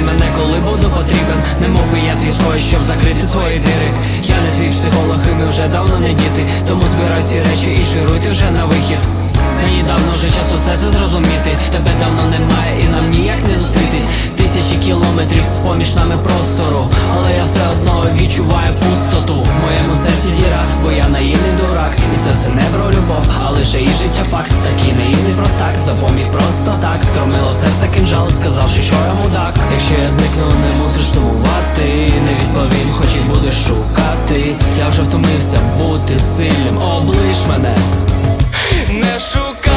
Шукай мене, коли буду потрібен, не мов би я твій свой, щоб закрити твої дири. Я не твій психолог, і ми вже давно не діти. Тому збирай всі речі і шируй ти вже на вихід. Мені давно вже час усе це зрозуміти. Тебе давно немає, і нам ніяк не зустрітись. Тисячі кілометрів поміж нами простору, але я все одно відчуваю пустоту. В моєму серці діра, бо я наївний дура. Це все не про любов, а лише і життя факт. Такий наївний простак, допоміг просто так. Стромило серце кинжал, сказавши, що я мудак. Якщо я зникну, не мусиш сумувати. Не відповім, хоч і будеш шукати. Я вже втомився бути сильним, облиш мене. Не шукай